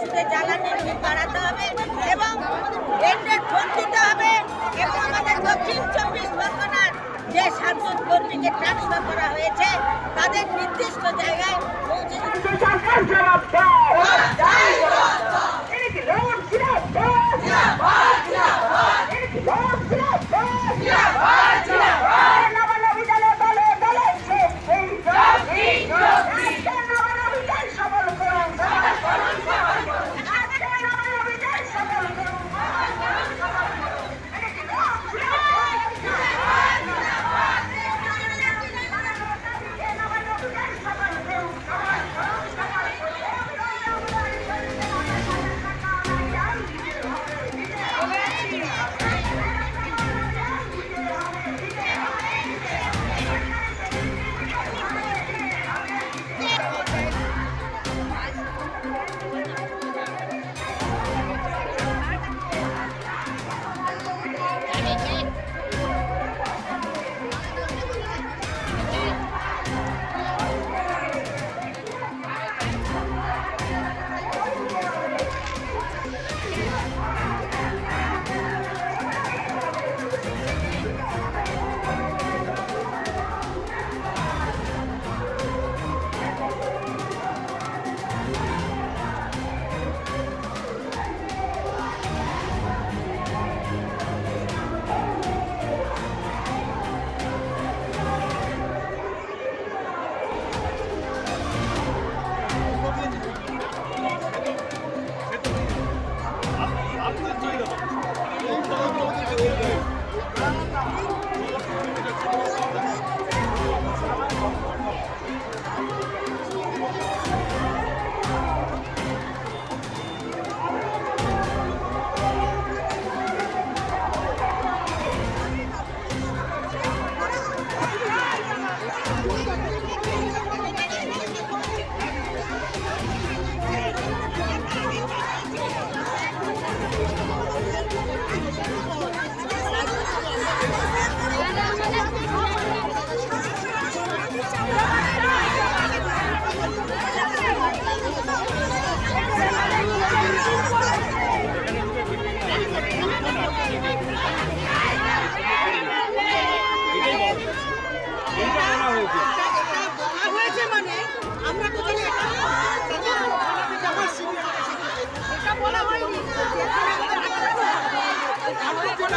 কর্মী বাড়াতে হবে এবং এন্ডের ফোন দিতে হবে এবং আমাদের দক্ষিণ চব্বিশ পরগনার যে সাতজন কর্মীকে ট্রান্সফার করা হয়েছে তাদের নির্দিষ্ট জায়গায় পৌঁছে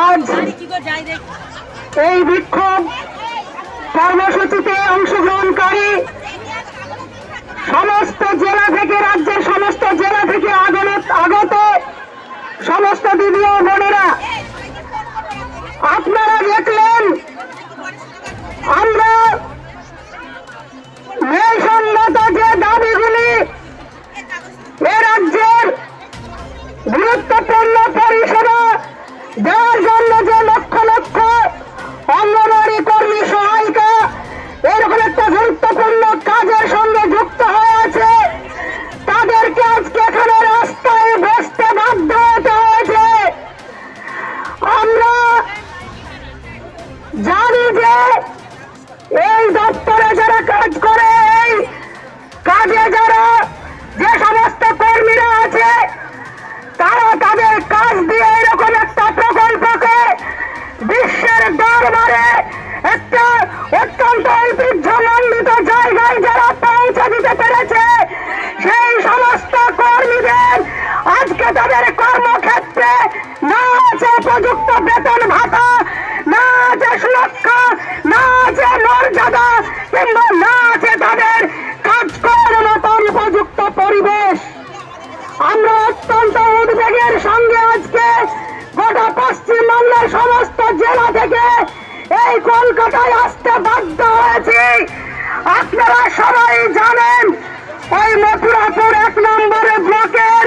আজ এই বিক্ষোভ কর্মসূচিতে অংশগ্রহণকারী সমস্ত জেলা থেকে রাজ্যের সমস্ত জেলা থেকে আগত আগত কাজে যারা যে সমস্ত কর্মীরা আছে, তারা তাদের কাজ দিয়ে এরকম একটা প্রকল্পকে বিশ্বের দরবারে একটা অত্যন্ত ঐতিহ্যমণ্ডিত জায়গায় যারা পৌঁছে দিতে পেরেছে, সেই সমস্ত কর্মীদের আজকে তাদের কর্মক্ষেত্রে না আছে উপযুক্ত বেতন ভাতা, না আছে সুরক্ষা, না আছে মর্যাদা, কিংবা না আছে তাদের কাজ করার মতন উপযুক্ত পরিবেশ আমরা উদ্বেগের সঙ্গে আজকে গোটা পশ্চিম বাংলার সমস্ত জেলা থেকে এই কলকাতায় আসতে বাধ্য হয়েছি। আপনারা সবাই জানেন, ওই মথুরাপুর এক নম্বরে ব্লকের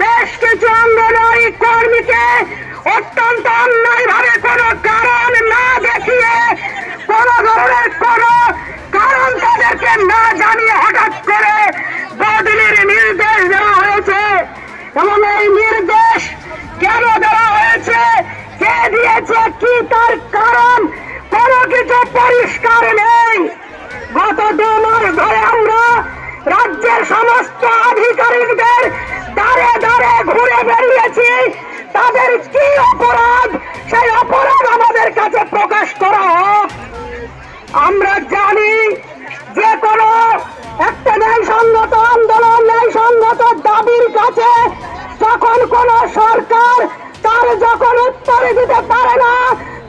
বেশ কিছু অঙ্গনওয়াড়ি কর্মীকে অত্যন্ত অন্যায় ভাবে কোনো কারণ না দেখিয়ে, কোনো ধরনের কোনো কারণ তাদেরকে না জানিয়ে হঠাৎ করে বদলির নির্দেশ দেওয়া হয়েছে। এই নির্দেশ কেন দেওয়া হয়েছে? কে দিয়েছে? কি তার কারণ? কোনো কিছু পরিষ্কার নেই। গত দু মাস ধরে আমরা রাজ্যের সমস্ত আধিকারিকদের দাঁড়ে দাঁড়ে ঘুরে বেরিয়েছি। তাদের কি অপরাধ? সেই অপরাধ আমাদের কাছে প্রকাশ করা হোক আমরা জানি যে কোনো একটা ন্যায়সঙ্গত আন্দোলন ন্যায়সঙ্গত দাবির কাছে যখন কোন সরকার তার যখন উত্তর দিতে পারে না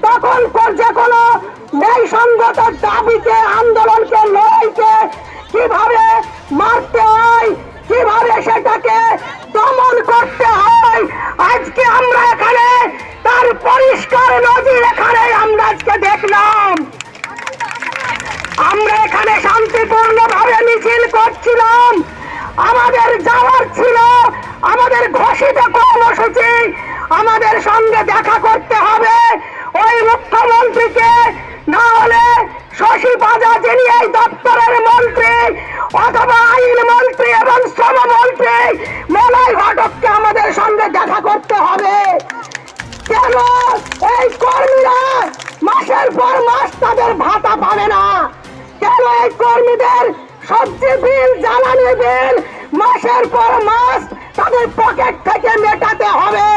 তখন কর- যে কোনো ন্যায়সঙ্গত দাবিকে আন্দোলনকে লড়াইকে কীভাবে মারতে হয় কীভাবে সেটাকে দমন করতে হয় আজকে আমরা এখানে তার পরিষ্কার নজির এখানে আমরা আজকে দেখলাম আমরা এখানে শান্তিপূর্ণ ভাবে মিছিল করছিলাম আমাদের যাওয়ার ছিল আমাদের ঘোষিত কর্মসূচি আমাদের সঙ্গে দেখা করতে হবে। ওই মুখ্যমন্ত্রীকে না হলে শশী পাজা যিনি এই দপ্তরের মন্ত্রী, অথবা আইন মন্ত্রী এবং শ্রম মন্ত্রী, মলয় ঘটককে আমাদের সঙ্গে দেখা করতে হবে। কেন? এই কর্মীরা মাসের পর মাস তাদের ভাতা পাবে না। কেন এই কর্মীদের সবজি বিল, জ্বালানি বিল মাসের পর মাস তাদের পকেট থেকে মেটাতে হবে।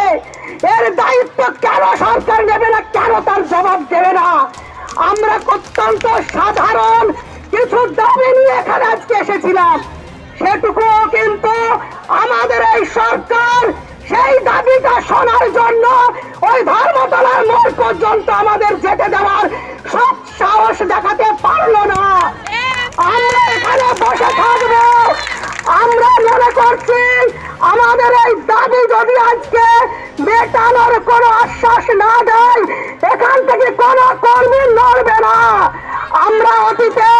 এর দায়িত্ব কেন সরকার নেবে না? কেন তার জবাব দেবে না? আমরা অত্যন্ত সাধারণ কিছু দাবি নিয়ে এখানে আজকে এসেছিলাম। সেটুকু কিন্তু আমাদের এই সরকার সেই দাবিটা শোনার জন্য ওই ধর্মতলার মোড় পর্যন্ত আমাদের যেতে দেওয়ার সব সাহস দেখাতে পারল না আমরা এখানে বসে থাকব আমরা মনে করছি আমাদের এই দাবি যদি আজকে মেটানোর কোনো আশ্বাস না দেয় এখান থেকে কোনো কর্মী লড়বে না। আমরা অতীতে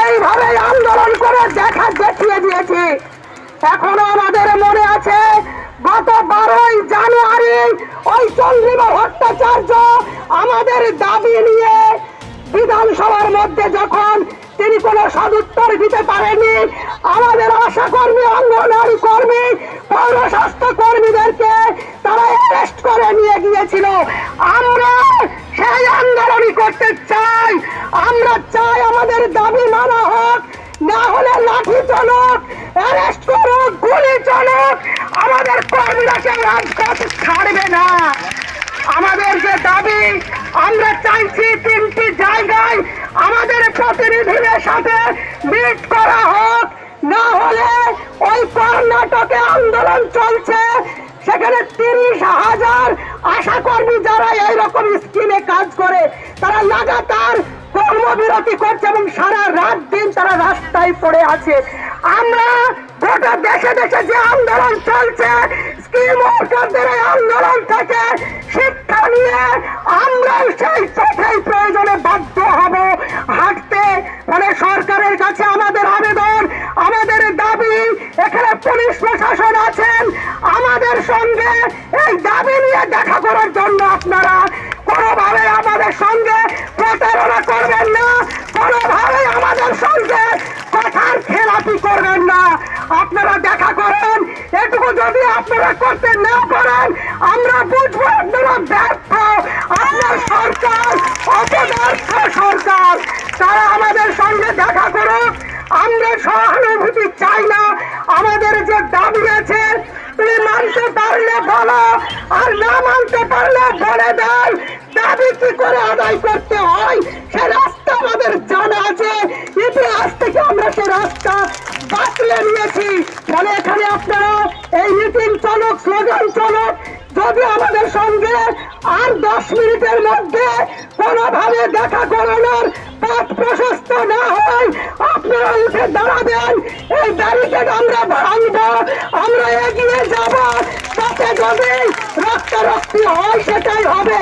এইভাবে আন্দোলন করে দেখা দেখিয়ে দিয়েছি। এখনও আমাদের মনে আছে, গত বারোই জানুয়ারি ওই চন্দ্রিমা ভট্টাচার্য আমাদের দাবি নিয়ে বিধানসভার মধ্যে যখন তিনি কোনো সদুত্তর দিতে পারেননি, আমাদের আশা কর্মী অঙ্গনওয়াড়ি কর্মী পৌর স্বাস্থ্য কর্মীদেরকে তারা অ্যারেস্ট করে নিয়ে গিয়েছিল আমরা সেই আন্দোলনই করতে চাই আমরা চাই আমাদের দাবি মানা হোক না হলে লাঠি চলক অ্যারেস্ট করুক গুলি চলক আমাদের কর্মীরা কেউ রাজপথ ছাড়বে না আমাদের যে দাবি, আমরা চাইছি তিনটি জায়গায় আমাদের প্রতিনিধিদের সাথে মিট করা হোক। না হলে ওই কর্ণাটকে আন্দোলন চলছে। সেখানে তিরিশ হাজার আশা কর্মী যারা এইরকম স্কিমে কাজ করে, তারা লাগাতার কর্মবিরতি করছে এবং সারা রাত দিন তারা রাস্তায় পড়ে আছে। আমরা গোটা দেশে দেশে যে আন্দোলন চলছে আন্দোলন থেকে শিক্ষা নিয়ে আমরাও সেই প্রয়োজনে বাধ্য হব। হাঁটতে মানে সরকারের কাছে আমাদের আবেদন, আমাদের দাবি, এখানে পুলিশ প্রশাসন আছেন, আমাদের সঙ্গে এই দাবি নিয়ে দেখা করার জন্য আপনারা কোনোভাবে আমাদের সঙ্গে প্রতারণা করবেন না কোনোভাবে আমাদের সঙ্গে কথার খেলাপি করবেন না আপনারা দেখা করেন এটুকু যদি আপনারা করতে না পারেন আমরা বুঝব আপনারা ব্যর্থ। আপনার সরকার অপদার্থ সরকার। তারা আমাদের সঙ্গে দেখা করুক। আমরা সহানুভূতি চাই না। আমাদের যে দাবি আছে, তুমি মানতে পারলে বলো, আর না মানতে পারলে বলে দেয় দাবি কি করে আদায় করতে হয়, সে রাস্তা আমাদের জানা আছে। ইতিহাস থেকে আমরা সে রাস্তা বাতলে নিয়েছি ফলে এখানে আপনারা এই মিটিং চলক স্লোগান চলক, যদি আমাদের সঙ্গে আর দশ মিনিটের মধ্যে কোনোভাবে দেখা করানোর পথ প্রশস্ত না হয়, আপনারা উঠে দাঁড়াবেন। এই ব্যারিকেড আমরা ভাঙবো, আমরা এগিয়ে যাব। তাতে যদি রক্তারক্তি হয়, সেটাই হবে।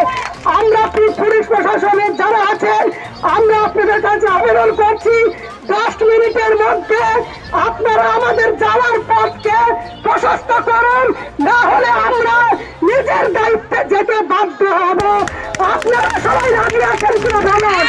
আমরা পুলিশ প্রশাসনের যারা আছেন, আমরা আপনাদের কাছে আবেদন করছি দশ মিনিটের মধ্যে আপনারা আমাদের যাওয়ার পথকে প্রশস্ত করুন। না হলে আমরা নিজের দায়িত্বে যেতে বাধ্য হব। আপনারা সবাই রাজি আছেন কিনা জানান।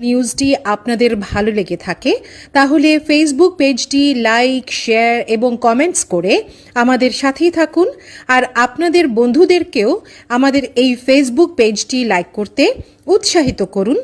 নিউজটি আপনাদের ভালো লেগে থাকে, তাহলে ফেসবুক পেজটি লাইক শেয়ার এবং কমেন্টস করে আমাদের সাথেই থাকুন। আর আপনাদের বন্ধুদেরকেও আমাদের এই ফেসবুক পেজটি লাইক করতে উৎসাহিত করুন।